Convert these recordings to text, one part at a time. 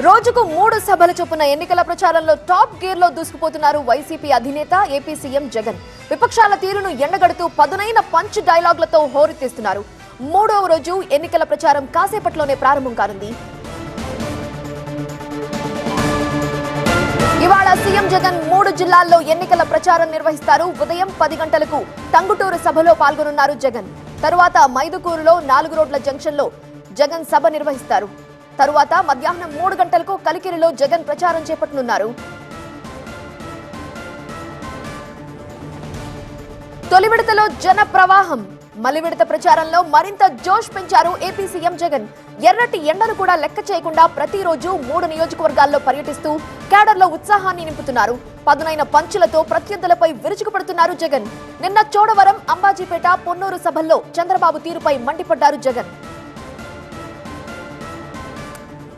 రోజుకు మూడు సభల చొప్పున ఎన్నికల ప్రచారంలో టాప్ గేర్లో దూసుకుపోతున్నారు వైసీపీ అధినేత ఏపీ సీఎం జగన్. విపక్షాల తీరును ఎండగడుతూ పదునైన పంచ్ డైలాగులతో హోరెత్తిస్తున్నారు. మూడవ రోజు ఎన్నికల ప్రచారం కాసేపట్లోనే ప్రారంభం కానుంది. ఇవాళ సీఎం జగన్ మూడు జిల్లాల్లో ఎన్నికల ప్రచారం నిర్వహిస్తారు. ఉదయం పది గంటలకు టంగుటూరు సభలో పాల్గొనున్నారు జగన్. తరువాత మైదుకూరులో నాలుగు రోడ్ల జంక్షన్లో జగన్ సభ నిర్వహిస్తారు. తరువాత మధ్యాహ్నం మూడు గంటలకు కలికిరిలో జగన్ ప్రచారం చేపట్టనున్నారు. తొలి విడతలో జన ప్రవాహం. మలి విడత ప్రచారంలో మరింత జోష్ పెంచారు ఏపీ సీఎం జగన్. ఎర్రటి ఎండను కూడా లెక్క చేయకుండా ప్రతిరోజు మూడు నియోజకవర్గాల్లో పర్యటిస్తూ కేడర్లో ఉత్సాహాన్ని నింపుతున్నారు. పదునైన పంచులతో ప్రత్యర్థులపై విరుచుకుపడుతున్నారు జగన్. నిన్న చోడవరం అంబాజీపేట పొన్నూరు సభల్లో చంద్రబాబు తీరుపై మండిపడ్డారు జగన్.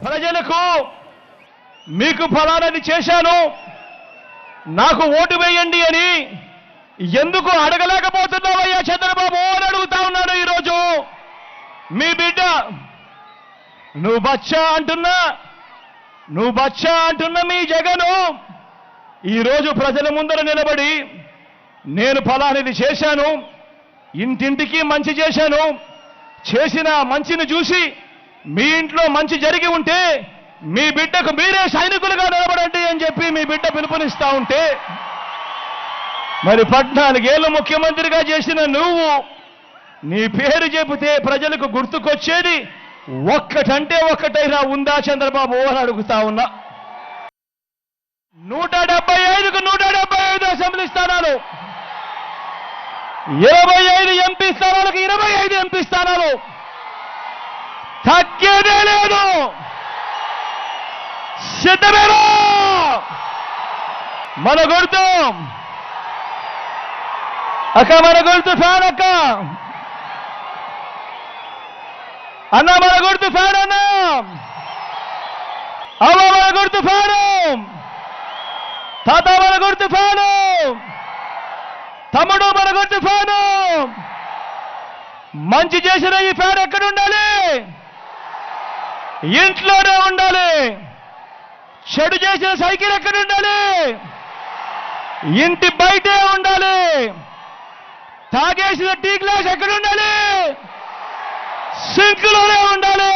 ప్రజలకు మీకు ఫలానది చేశాను. నాకు ఓటు వేయండి అని ఎందుకు అడగలేకపోతున్నావయ్యా చంద్రబాబు అని అడుగుతా ఉన్నాడు ఈరోజు. మీ బిడ్డ నువ్వు బచ్చా అంటున్నా నువ్వు బచ్చా అంటున్న మీ జగను ఈరోజు ప్రజల ముందర నిలబడి నేను ఫలానిది చేశాను ఇంటింటికి మంచి చేశాను చేసిన మంచిని చూసి మీ ఇంట్లో మంచి జరిగి ఉంటే మీ బిడ్డకు మీరే సైనికులుగా నిలబడండి అని చెప్పి మీ బిడ్డ పిలుపునిస్తా ఉంటే మరి పద్నాలుగేళ్ళు ముఖ్యమంత్రిగా చేసిన నువ్వు నీ పేరు చెబితే ప్రజలకు గుర్తుకొచ్చేది ఒక్కటంటే ఒక్కటైనా ఉందా చంద్రబాబు అని అడుగుతా ఉన్నా. నూట డెబ్బై ఐదుకు నూట డెబ్బై ఐదు అసెంబ్లీ స్థానాలు. ఇరవై ఐదు ఎంపీ స్థానాలకు ఇరవై ఐదు ఎంపీ స్థానాలు. తగ్గేదే సిద్ధమేను? మన గుర్తు. అక్క మన గుర్తు ఫ్యాన్ అక్క. అన్న మన గుర్తు ఫ్యాన్ అన్న. అమ్మ మన గుర్తు ఫ్యాను. తాత మన గుర్తు ఫ్యాను. తమ్ముడు మన గుర్తు ఫ్యాను. మంచి చేసిన ఈ ఫ్యాన్ ఎక్కడ ఉండాలి? ఇంట్లోనే ఉండాలి. చెడు చేసిన సైకిల్ ఎక్కడ ఉండాలి? ఇంటి బయటే ఉండాలి. తాగేసిన టీ గ్లాస్ ఎక్కడ ఉండాలి? సింక్లోనే ఉండాలి.